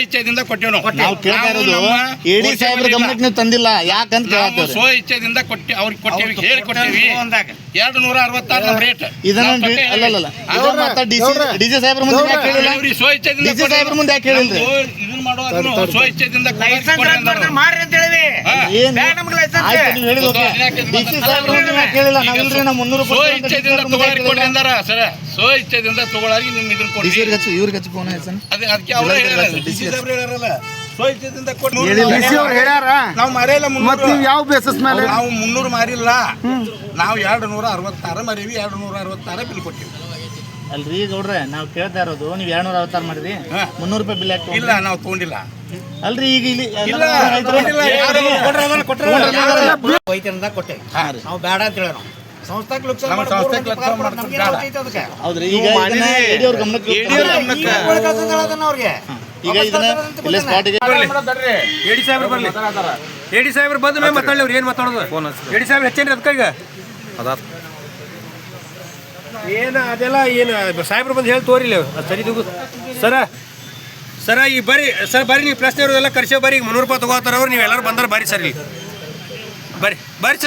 ಇಚ್ಛೆದಿಂದ ಕೊಟ್ಟಿವಿ ನಾವು ಕೇಳ್ತಾ ಇರೋದು ಸಾಹೇಬ್ರ. ಗಮನಕ್ಕೆ ನೀವು ತಂದಿಲ್ಲ ಯಾಕಂತ ನಾವು ಕೇಳ್ತೇವೆ ಸ್ವ ಇಚ್ಛೆದಿಂದ ಕೊಟ್ಟಿ ಅವ್ರಿಗೆ ಕೊಟ್ಟಿವಿ ಹೇಳಿ ಕೊಟ್ಟಿವಿ. ಎರಡು ನೂರ ಅರವತ್ತಾರು ನಮ್ಮ ರೇಟ್ ಇದನ್ನ ಕಟ್ಟೇ ಅಲ್ಲ ಅಲ್ಲ ಅದು ಮತ್ತೆ ಡಿಸಿ ಡಿಸಿ ಸಾಹೇಬ್ರ ಮುಂದೆ ಯಾಕೆ ಹೇಳಿಲ್ಲ ಇವ್ರಿಗೆ ಸ್ವ ಇಚ್ಛೆದಿಂದ ಡಿಸಿ ಸಾಹೇಬ್ರ ಮುಂದೆ ಯಾಕೆ ಇದನ್ನ ಸ್ವ ಇಚ್ಛೆದಿಂದ. ಮಾಡ್ರಿ ಅಂತ ಹೇಳಿವಿ ಹಾ. ಏನು? ಆಯ್ತು ನೀವು ಹೇಳಿದ ಸಾಹೇಬ್ರ ನಾವಿಲ್ರಿ ಮುನ್ನೂರು ಇಚ್ಛೆದಿಂದ ಇದನ್ನ ಹಚ್ಚು ಇವ್ರಿಗೆ ಹಚ್ಚು ಫೋನ್ ಅದೇ ಅದಕ್ಕೆ ಅವರೇ ಸಾಹೇಬ್ರು ಸ್ವ ಇಚ್ಛೆದಿಂದ ಹೇಳಿಲ್ಲ. ಡಿಸಿ ಅವ್ರು ಹೇಳ್ಯಾರ? ನಾವು ಮಾರಿಲ್ಲ ಯಾವ ಬೇಸಸ್ ಮೇಲೆ? ನಾವು ಮುನ್ನೂರು ಮಾರಿಲ್ಲ. ನಾವು ಎರಡು ನೂರ ಅರವತ್ತಾರ ಮರೀವಿ ಎರಡು ನೂರ ಅರವತ್ತಾರ ಬಿಲ್ ಕೊಟ್ಟಿವಿ. ಅಲ್ರಿ ಗೌಡ್ರೆ ನಾವು ಕೇಳ್ತಾ ಇರೋದು ನೀವು ಎರಡ್ನೂರ ನೂರ ಮಾಡಿರಿ ಹಾ. ಮುನ್ನೂರು ರೂಪಾಯಿ ಬಿಲ್ ಹಾಕಿ ಇಲ್ಲ ನಾವು ತಗೊಂಡಿಲ್ಲ. ಅಲ್ರಿ ಈಗ ಇಲ್ಲಿ ವೈದ್ಯರಿಂದ ಕೊಟ್ಟೆ. ನಾವು ಬೇಡ ಅಂತ ಹೇಳಿ ಸಂಸ್ಥಾಕ್ ಲಕ್ಷ. ಹೌದ್ರಿ ಈಗ ಇದನ್ನ ಎಡಿ ಗಮನಕ್ಕೆ ಅವ್ರಿಗೆ ಈಗ ಇದನ್ನ ಸ್ಪಾಟಿಗೆ ಎಡಿ ಸಾಹೇಬ್ರು ಬರ್ಲಿ. ಎಡಿ ಸಾಹೇಬ್ರು ಬಂದ ಮೇಲೆ ಮಾತಾಡಲಿ ಅವ್ರು ಏನು ಮಾತಾಡೋದು? ಎಡಿ ಸಾಹೇಬ್ರು ಹೆಚ್ಚೇನ್ರಿ ಅದಕ್ಕೆ ಈಗ? ಏನು ಅದೆಲ್ಲ ಏನು ಸಾಹೇಬ್ರು ಬಂದು ಹೇಳಿ ತೋರಿಲ್ಲ ಅದು ಸರಿ ತಗೋ. ಸರ ಸರ ಈ ಬರೀ ಸರ್ ಬರೀ ನೀವು ಪ್ಲಸ್ ಇರೋದೆಲ್ಲ ಕರ್ಸೋ ಬರೀ ಈಗ ಮುನ್ನೂರು ರೂಪಾಯಿ ತಗೋತಾರ ಅವ್ರು ನೀವು ಎಲ್ಲರೂ ಬಂದ್ರೆ ಬರೀ ಸರಿ. ಇಲ್ಲಿ ಬರ್ರಿ ಬರ್ರಿ ಸರ್.